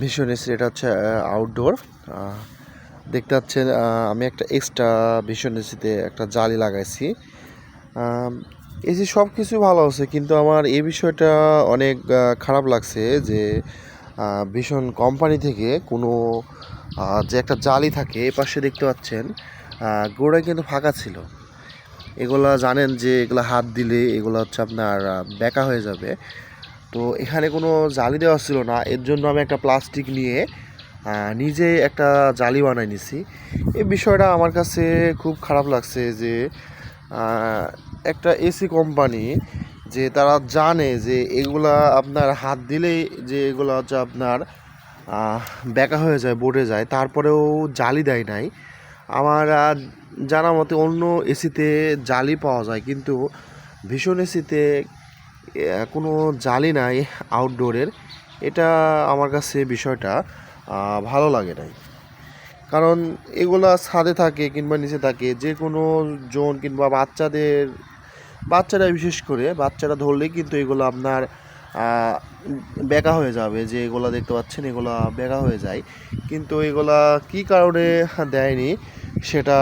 ভীষণ এসি, এটা হচ্ছে আউটডোর দেখতে পাচ্ছেন আমি একটা এক্সট্রা ভীষণ এসিতে একটা জালি লাগাইছি। এসি সব কিছু ভালো আছে, কিন্তু আমার এই বিষয়টা অনেক খারাপ লাগছে যে ভীষণ কোম্পানি থেকে কোনো যে একটা জালি থাকে, এ পাশে দেখতে পাচ্ছেন গোড়ায় কিন্তু ফাঁকা ছিল। এগুলা জানেন যে, এগুলা হাত দিলে এগুলো হচ্ছে আপনার বেঁকা হয়ে যাবে। তো এখানে কোনো জালি দেওয়া ছিল না। এর জন্য আমি একটা প্লাস্টিক নিয়ে নিজে একটা জালি বানাই নিছি। এই বিষয়টা আমার কাছে খুব খারাপ লাগছে যে একটা এসি কোম্পানি যে তারা জানে যে এগুলা আপনার হাত দিলেই যে এগুলো হচ্ছে আপনার বেঁকা হয়ে যায় বোর্ডে যায়। তারপরেও জালি দেয় নাই। আমার জানা মতে অন্য এসিতে জালি পাওয়া যায়, কিন্তু ভীষণ এসিতে কোনো জালি নাই আউটডোরের এটা আমার কাছে বিষয়টা ভালো লাগে নাই। কারণ এগুলা ছাদে থাকে কিংবা নিচে থাকে যে কোনো জোন কিংবা বাচ্চাদের, বাচ্চারা বিশেষ করে, বাচ্চারা ধরলেই কিন্তু এগুলো আপনার বেঁকা হয়ে যাবে, যে এগুলো দেখতে পাচ্ছেন, এগুলো বেকা হয়ে যায়। কিন্তু এগুলা কি কারণে দেয়নি, সেটা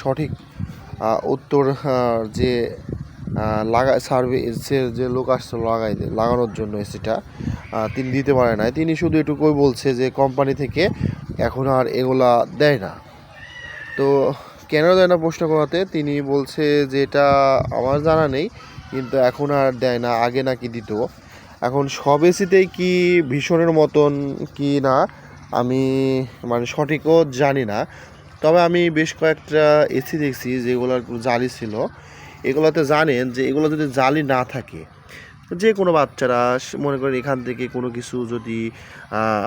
সঠিক উত্তর যে লাগা সার্ভিসের যে লোক আসছে লাগাই লাগানোর জন্য এসিটা তিনি দিতে পারে না তিনি শুধু এটুকুই বলছে যে কোম্পানি থেকে এখন আর এগুলা দেয় না। তো কেন দেয় না প্রশ্ন করাতে? তিনি বলছে যে এটা আমার জানা নেই, কিন্তু এখন আর দেয় না, আগে নাকি দিত। এখন সব এসিতেই কি ভীষণের মতন কি না, আমি মানে সঠিকও জানি না। তবে আমি বেশ কয়েকটা এসি দেখছি যেগুলোর জালি ছিল। এগুলোতে জানেন যে এগুলো যদি জালি না থাকে যে কোনো বাচ্চারা মনে করেন এখান থেকে কোনো কিছু যদি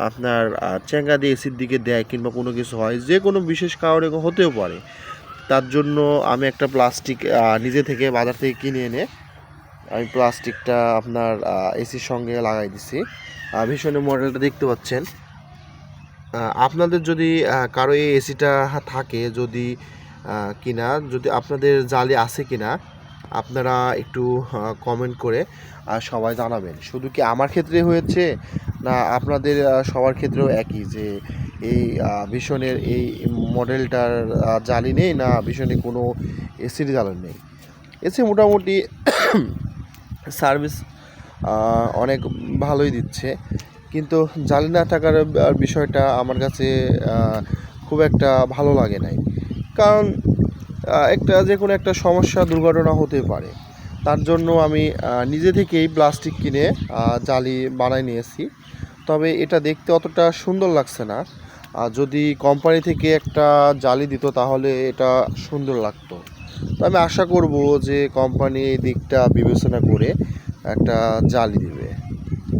আপনার চেঙ্গা দিয়ে এসির দিকে দেয় কিংবা কোনো কিছু হয় যে কোনো বিশেষ কারণে হতেও পারে। তার জন্য আমি একটা প্লাস্টিক নিজে থেকে বাজার থেকে কিনে এনে আমি প্লাস্টিকটা আপনার এসির সঙ্গে লাগাই দিছি। আহ, ভীষণের মডেলটা দেখতে পাচ্ছেন। আপনাদের যদি কারও এই এসিটা থাকে যদি কিনা যদি আপনাদের জালি আছে কিনা আপনারা একটু কমেন্ট করে সবাই জানাবেন। শুধু কি আমার ক্ষেত্রে হয়েছে, না আপনাদের সবার ক্ষেত্রেও একই যে এই ভীষণের এই মডেলটার জালি নেই, না ভীষণে কোনো এসির জালি নেই। এসি মোটামুটি সার্ভিস অনেক ভালোই দিচ্ছে। কিন্তু জালি না থাকার বিষয়টা আমার কাছে খুব একটা ভালো লাগে নাই। কারণ একটা যে কোনো একটা সমস্যা, দুর্ঘটনা হতে পারে। তার জন্য আমি নিজে থেকেই প্লাস্টিক কিনে জালি বানাই নিয়েছি। তবে এটা দেখতে অতটা সুন্দর লাগছে না। আর যদি কোম্পানি থেকে একটা জালি দিত, তাহলে এটা সুন্দর লাগতো। তো আমি আশা করব যে কোম্পানি এই দিকটা বিবেচনা করে একটা জালি দিবে।